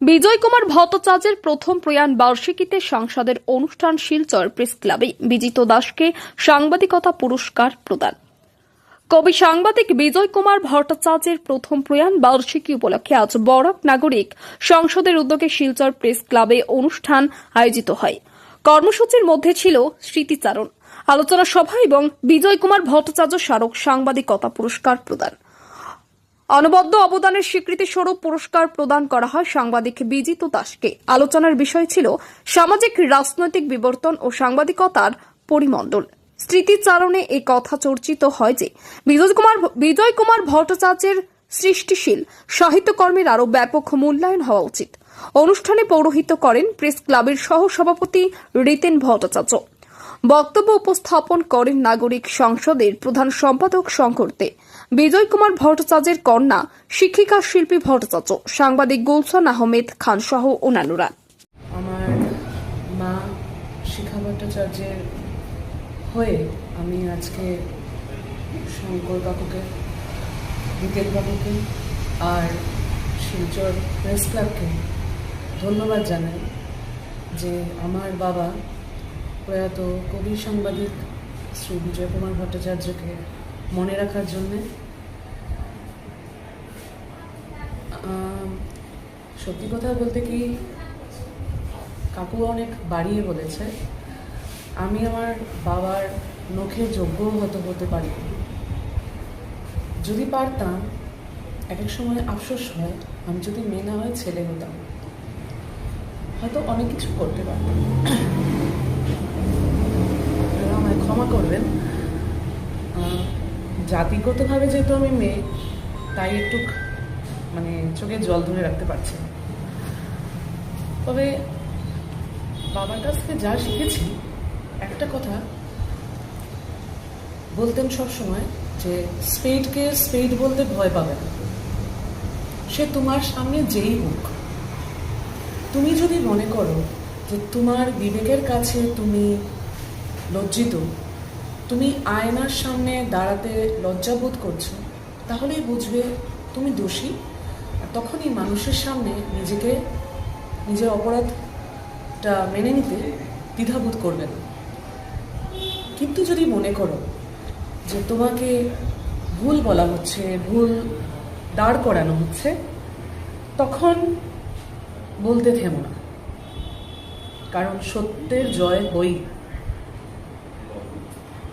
বিজয় কুমার ভট্টাচার্যের প্রথম প্রয়াণ বার্ষিকীতে সংসদের অনুষ্ঠান শিলচর প্রেস ক্লাবে বিজিত দাসকে সাংবাদিকতা পুরস্কার প্রদান। কবি সাংবাদিক বিজয় কুমার ভট্টাচার্যের প্রথম প্রয়াণ বার্ষিকী উপলক্ষে আজ বরাক নাগরিক সংসদের উদ্যোগে শিলচর প্রেস ক্লাবে অনুষ্ঠান আয়োজিত হয়। কর্মসূচির মধ্যে ছিল স্মৃতিচারণ। আলোচনা সভা এবং বিজয় কুমার ভট্টাচার্য স্মারক সাংবাদিকতা পুরস্কার প্রদান। অনবদ্য অবদানের স্বীকৃতি স্বরূপ পুরস্কার প্রদান করা হয় সাংবাদিক বিজিত দাসকে। আলোচনার বিষয় ছিল সামাজিক, রাজনৈতিক বিবর্তন ও সাংবাদিকতার পরিমণ্ডল। স্মৃতিচারণে এই কথা চর্চিত হয় যে, বিজয় কুমার বিজয় কুমার ভট্টাচার্যের সৃষ্টিশীল সাহিত্যকর্মের আরও ব্যাপক মূল্যায়ন হওয়া উচিত। অনুষ্ঠানে পৌরোহিত্য করেন প্রেস ক্লাবের সহ সভাপতি রিতেন ভট্টাচার্য। বক্তব্য উপস্থাপন করেন নাগরিক সংসদের প্রধান সম্পাদক শঙ্কর দে বিজয় কুমার ভট্টাচার্যের কন্যা, শিক্ষিকা শিল্পী ভট্টাচার্য, সাংবাদিক গুলশান আহমেদ খান সহ অন্যান্যরা। আমার মা, শিখা ভট্টাচার্যের হয়ে আমি আজকে শঙ্কর বিকেল বাবুকে আর শিলচর প্রেস ক্লাবকে ধন্যবাদ জানাই যে আমার বাবা প্রয়াত কবি সাংবাদিক শ্রী বিজয় কুমার ভট্টাচার্যকে মনে রাখার জন্যে সত্যি কথা বলতে কি, কাকু অনেক বাড়িয়ে বলেছে। আমি আমার বাবার নখে যোগ্য হতে হতে পারি। যদি পারতাম এক এক সময় আফসোস হয়, আমি যদি মেয়ে না হয়ে ছেলে হতাম। হয়তো অনেক কিছু করতে পারতাম। ক্ষমা করবেন। জাতিগতভাবে যেহেতু আমি মেয়ে, তাই একটু মানে চোখে জল ধরে রাখতে পারছি তবে বাবার কাছ থেকে যা শিখেছি, একটা কথা বলতেন সবসময় যে স্পেডকে স্পেড বলতে ভয় পাবে না। সে তোমার সামনে যেই হোক। তুমি যদি মনে করো যে তোমার বিবেকের কাছে তুমি লজ্জিত তুমি আয়নার সামনে দাঁড়াতে লজ্জাবোধ করছ, তাহলেই বুঝবে তুমি দোষী। আর তখনই মানুষের সামনে নিজেকে, নিজের অপরাধটা মেনে নিতে দ্বিধাবোধ করবে না। কিন্তু যদি মনে করো যে তোমাকে ভুল বলা হচ্ছে, ভুল দাঁড় করানো হচ্ছে, তখন বলতে থেমো না। কারণ সত্যের জয় হই।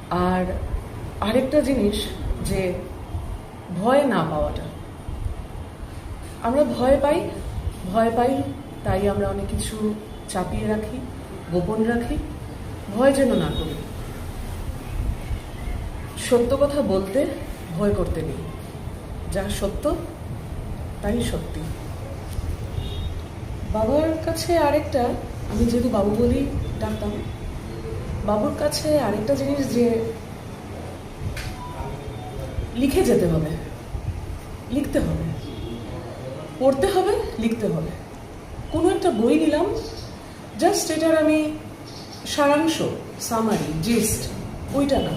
আর আরেকটা জিনিস যে ভয় না পাওয়াটা। আমরা ভয় পাই ভয় পাই, তাই আমরা অনেক কিছু চাপিয়ে রাখি, গোপন রাখি, ভয় যেন না করি। সত্য কথা বলতে ভয় করতে নেই। যা সত্য, তাই সত্যি। বাবার কাছে আরেকটা, আমি যেহেতু বাবু বলি ডাকতাম বাবুর কাছে আরেকটা জিনিস যে লিখে যেতে হবে। লিখতে হবে। পড়তে হবে, লিখতে হবে। কোনো একটা বই নিলাম জাস্ট এটার আমি সারাংশ সামারি জিস্ট ওইটা না।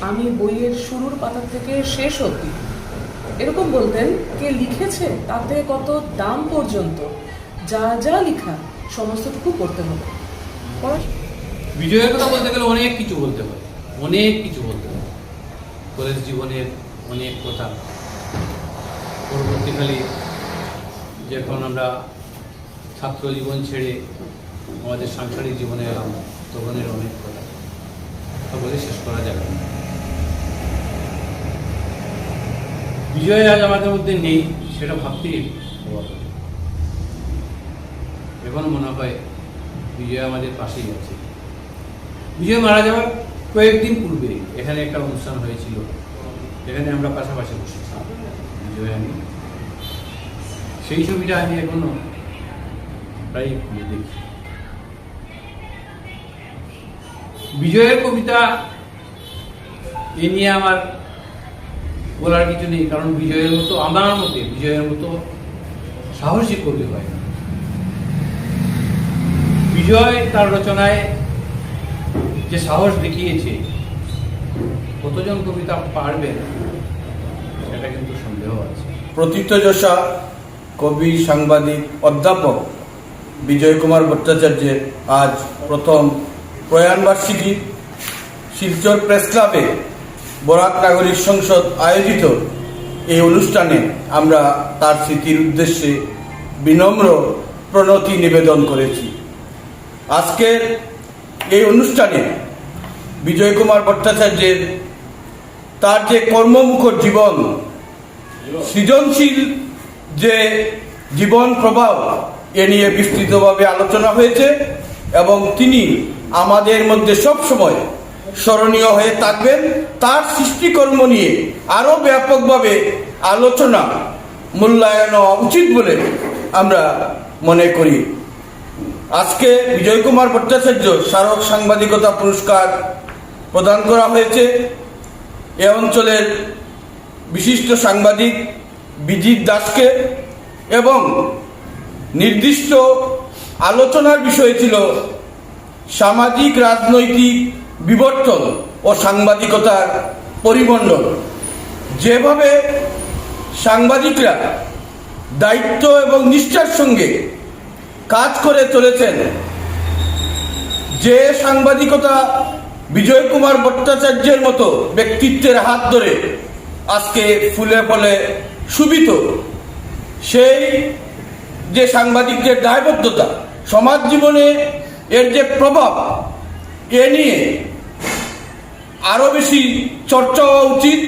আমি বইয়ের শুরুর পাতা থেকে শেষ অবধি। এরকম বলতেন, কে লিখেছে তাতে কত দাম পর্যন্ত, যা যা লেখা, সমস্তটুকু পড়তে হবে। পড়া বিজয়ের কথা বলতে গেলে অনেক কিছু বলতে হয় অনেক কিছু বলতে হয় কলেজ জীবনের অনেক কথা পরবর্তীকালে যখন আমরা ছাত্র জীবন ছেড়ে আমাদের সাংসারিক জীবনে এলাম, তখনের অনেক কথা। বলে শেষ করা যাবে না বিজয় আজ আমাদের মধ্যে নেই, সেটা ভাবতেই এখন মনে হয় বিজয় আমাদের পাশেই আছে। বিজয় মারা যাওয়ার কয়েকদিন পূর্বে এখানে একটা অনুষ্ঠান হয়েছিল। এখানে আমরা পাশাপাশি বসেছিলাম বিজয় আমি। সেই ছবিটা আমি এখনও প্রায় দেখি। বিজয়ের কবিতা এ নিয়ে আমার বলার কিছু নেই, কারণ বিজয়ের মতো, আমার মতে বিজয়ের মতো সাহসী কবি হয় বিজয় তার রচনায় যে সাহস দেখিয়েছে, কতজন কবিতা পারবে, সেটা কিন্তু সন্দেহ আছে। প্রথিতযশা কবি, সাংবাদিক, অধ্যাপক বিজয় কুমার ভট্টাচার্যের আজ প্রথম প্রয়াণবার্ষিকী শিলচর প্রেস ক্লাবে বরাক নাগরিক সংসদ আয়োজিত এই অনুষ্ঠানে আমরা তার স্মৃতির উদ্দেশ্যে বিনম্র প্রণতি নিবেদন করেছি। আজকের এই অনুষ্ঠানে বিজয় কুমার ভট্টাচার্যের তার যে কর্মমুখর জীবন, সৃজনশীল যে জীবন প্রভাব এ নিয়ে বিস্তৃতভাবে আলোচনা হয়েছে এবং তিনি আমাদের মধ্যে সব সময় স্মরণীয় হয়ে থাকবেন। তার সৃষ্টিকর্ম নিয়ে আরও ব্যাপকভাবে আলোচনা মূল্যায়ন উচিত বলে আমরা মনে করি। আজকে বিজয় কুমার ভট্টাচার্য স্মারক সাংবাদিকতা পুরস্কার প্রদান করা হয়েছে। এ অঞ্চলের বিশিষ্ট সাংবাদিক বিজিৎ দাসকে এবং নির্দিষ্ট আলোচনার বিষয় ছিল সামাজিক রাজনৈতিক বিবর্তন ও সাংবাদিকতার পরিমণ্ডল। যেভাবে সাংবাদিকরা দায়িত্ব এবং নিষ্ঠার সঙ্গে কাজ করে চলেছেন। যে সাংবাদিকতা বিজয় কুমার ভট্টাচার্যের মতো ব্যক্তিত্বের হাত ধরে আজকে ফুলে ফলে শুভিত, সেই যে সাংবাদিকদের দায়বদ্ধতা, সমাজ জীবনে এর যে প্রভাব, এ নিয়ে আরও বেশি চর্চা হওয়া উচিত।